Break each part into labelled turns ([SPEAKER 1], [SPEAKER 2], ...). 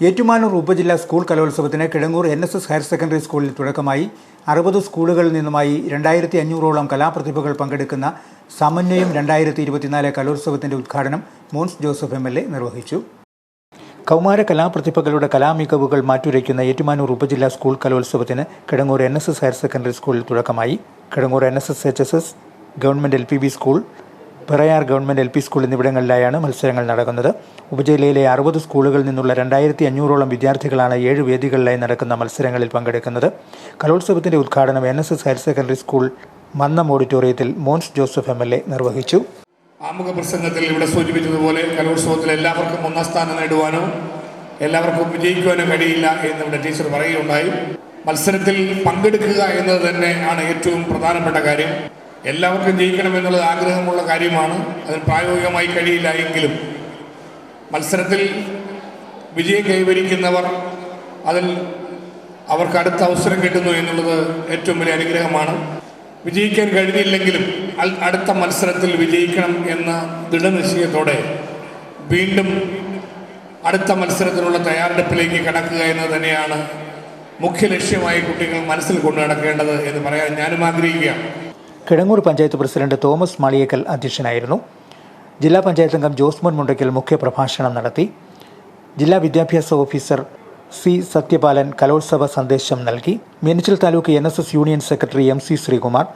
[SPEAKER 1] ഏറ്റുമാനൂർ ഉപജില്ലാ സ്കൂൾ കലോത്സവത്തിന് Kidangoor N S S higher secondary സ്കൂളിൽ തുടക്കമായി അറുപത് സ്കൂളുകളിൽ നിന്നുമായി രണ്ടായിരത്തി അഞ്ഞൂറോളം കലാപ്രതിഭകൾ പങ്കെടുക്കുന്ന സമന്വയം രണ്ടായിരത്തി ഇരുപത്തിനാല് കലോത്സവത്തിന്റെ ഉദ്ഘാടനം Mons Joseph M L A നിർവഹിച്ചു. കൗമാര കലാപ്രതിഭകളുടെ കലാമികവുകൾ മാറ്റുരയ്ക്കുന്ന ഏറ്റുമാനൂർ ഉപജില്ലാ സ്കൂൾ കലോത്സവത്തിന് Kidangoor N S S higher secondary സ്കൂളിൽ തുടക്കമായി. Kidangoor N S S H S S government L P B school Pirayar government L P school എന്നിവിടങ്ങളിലായാണ് മത്സരങ്ങൾ നടക്കുന്നത്. ഉപജില്ലയിലെ അറുപത് സ്കൂളുകളിൽ നിന്നുള്ള രണ്ടായിരത്തി അഞ്ഞൂറോളം വിദ്യാർത്ഥികളാണ് ഏഴ് വേദികളിലായി നടക്കുന്ന മത്സരങ്ങളിൽ പങ്കെടുക്കുന്നത്. കലോത്സവത്തിന്റെ ഉദ്ഘാടനം N S S higher secondary school Mannam ഓഡിറ്റോറിയത്തിൽ Mons Joseph M L A നിർവഹിച്ചു.
[SPEAKER 2] ആമുഖ പ്രസംഗത്തിൽ ഇവിടെ സൂചിപ്പിച്ചതുപോലെ കലോത്സവത്തിൽ എല്ലാവർക്കും ഒന്നാം സ്ഥാനം നേടുവാനോ എല്ലാവർക്കും വിജയിക്കുവാനോ കഴിയില്ല എന്ന് ഇവിടെ ടീച്ചർ പറയുകയുണ്ടായി. മത്സരത്തിൽ പങ്കെടുക്കുക എന്നത് തന്നെ ആണ് ഏറ്റവും പ്രധാനപ്പെട്ട കാര്യം. എല്ലാവർക്കും ജയിക്കണമെന്നുള്ളത് ആഗ്രഹമുള്ള കാര്യമാണ്. അതിന് പ്രായോഗികമായി കഴിയില്ല എങ്കിലും മത്സരത്തിൽ വിജയം കൈവരിക്കുന്നവർ അതിൽ അവർക്ക് അടുത്ത അവസരം കിട്ടുന്നു എന്നുള്ളത് ഏറ്റവും വലിയ അനുഗ്രഹമാണ്. വിജയിക്കാൻ കഴിഞ്ഞില്ലെങ്കിലും അടുത്ത മത്സരത്തിൽ വിജയിക്കണം എന്ന ദൃഢനിശ്ചയത്തോടെ വീണ്ടും അടുത്ത മത്സരത്തിനുള്ള തയ്യാറെടുപ്പിലേക്ക് കടക്കുക എന്ന് തന്നെയാണ് മുഖ്യ ലക്ഷ്യമായി കുട്ടികൾ മനസ്സിൽ കൊണ്ടു നടക്കേണ്ടത് എന്ന് പറയാൻ ഞാനും ആഗ്രഹിക്കുകയാണ്.
[SPEAKER 1] കിഴങ്ങൂർ പഞ്ചായത്ത് പ്രസിഡന്റ് തോമസ് മാളിയേക്കൽ അധ്യക്ഷനായിരുന്നു. ജില്ലാ പഞ്ചായത്ത് അംഗം ജോസ്മോൻ മുണ്ടയ്ക്കൽ മുഖ്യപ്രഭാഷണം നടത്തി. ജില്ലാ വിദ്യാഭ്യാസ ഓഫീസർ സി സത്യപാലൻ കലോത്സവ സന്ദേശം നൽകി. Meenachil taluk N S S union secretary M C Sreekumar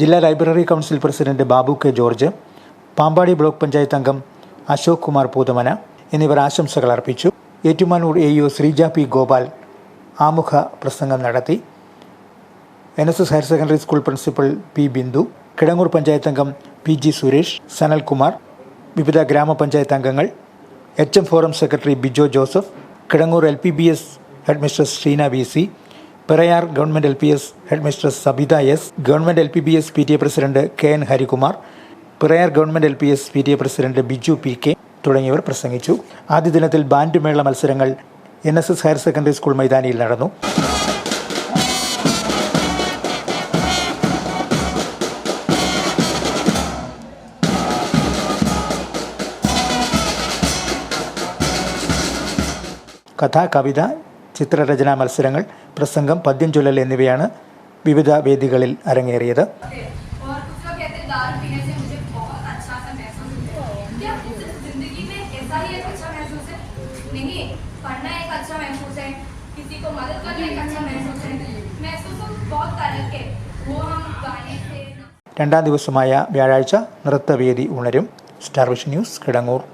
[SPEAKER 1] ജില്ലാ library council president Babu K George Pampady block panchayat അംഗം അശോക് കുമാർ പൂതമന എന്നിവർ ആശംസകൾ അർപ്പിച്ചു. Ettumanoor A U Sreeja P Gopal ആമുഖ പ്രസംഗം നടത്തി. N S S higher secondary school principal P Bindu Kidangoor panchayat അംഗം P G Suresh Sanalkumar വിവിധ ഗ്രാമപഞ്ചായത്ത് അംഗങ്ങൾ H M forum secretary Bijo Joseph Kidangoor L P B S headmistress Sheena V C Perayar government L P S headmistress Sabitha S government L P B S P T A president K N Harikumar Pirayar government L P S P T A president Biju P K തുടങ്ങിയവർ പ്രസംഗിച്ചു. ആദ്യ ദിനത്തിൽ band മേള മത്സരങ്ങൾ N S S higher secondary school മൈതാനിയിൽ നടന്നു. കഥ കവിത ചിത്രരചനാ മത്സരങ്ങൾ പ്രസംഗം പദ്യം ചൊല്ലൽ എന്നിവയാണ് വിവിധ വേദികളിൽ അരങ്ങേറിയത്. രണ്ടാം ദിവസമായ വ്യാഴാഴ്ച നൃത്തവേദി ഉണരും. Star vision news Kidangoor.